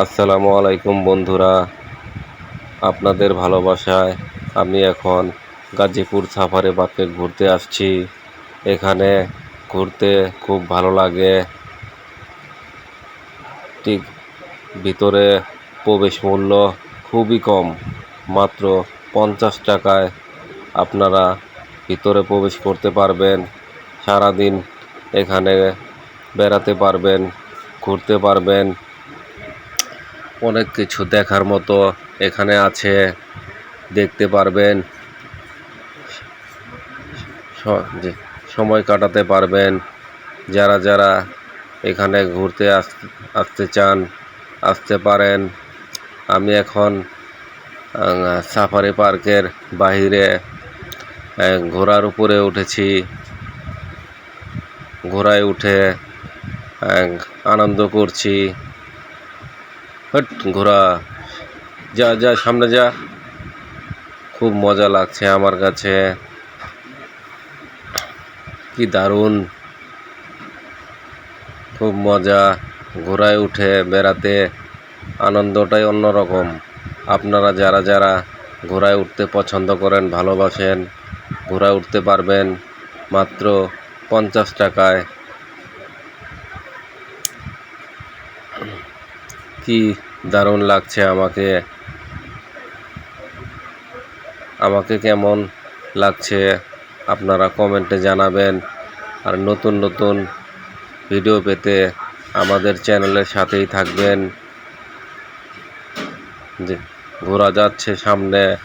আসসালামু আলাইকুম বন্ধুরা। আপনাদের ভালোবাসায় আমি এখন গাজীপুর সাফারি পার্কে ঘুরতে আসছি। এখানে ঘুরতে খুব ভালো লাগে। ঠিক ভিতরে প্রবেশ মূল্য খুবই কম। মাত্র পঞ্চাশ টাকায় আপনারা ভিতরে প্রবেশ করতে পারবেন। সারাদিন এখানে বেড়াতে পারবেন, ঘুরতে পারবেন। অনেক কিছু দেখার মতো এখানে আছে। দেখতে পারবেন। সময় কাটাতে পারবেন। যারা যারা এখানে ঘুরতে আস- আসতে চান আসতে পারেন। আমি এখন সাফারি পার্কের আহ, ঘোড়ার উপরে উঠেছি। ঘোড়ায় উঠে আনন্দ করছি। হট ঘোড়া যা যা, সামনে যা। খুব মজা লাগছে আমার কাছে। কি দারুণ। খুব মজা ঘোড়ায় উঠে, বেড়াতে। আনন্দটাই অন্যরকম। আপনারা যারা যারা ঘোড়ায় উঠতে পছন্দ করেন, ভালোবাসেন ঘোড়ায় উঠতে পারবেন মাত্র পঞ্চাশ টাকায়। কি দারুণ লাগছে আমাকে। আমাকে কেমন লাগছে আপনারা কমেন্টে জানাবেন। আর নতুন নতুন ভিডিও পেতে আমাদের চ্যানেলের সাথেই থাকবেন। যে ঘোরা যাচ্ছে সামনে।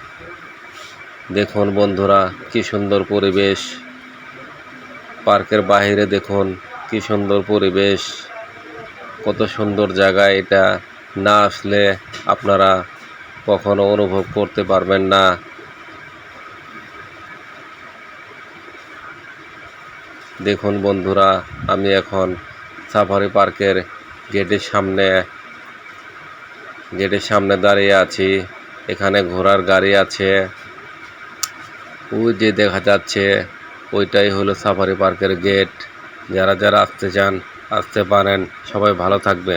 দেখুন বন্ধুরা, কি সুন্দর পরিবেশ। পার্কের বাইরে দেখুন, কি সুন্দর পরিবেশ। কত সুন্দর জায়গা এটা না আসলে আপনারা কখনো অনুভব করতে পারবেন না। দেখুন বন্ধুরা, আমি এখন সাফারি পার্কের গেটের সামনে গেটের সামনে দাঁড়িয়ে আছি। এখানে ঘোড়ার গাড়ি আছে। ওই যে দেখা যাচ্ছে, ওইটাই হলো সাফারি পার্কের গেট। যারা যারা আসতে চান আসতে পারেন। সবাই ভালো থাকবেন।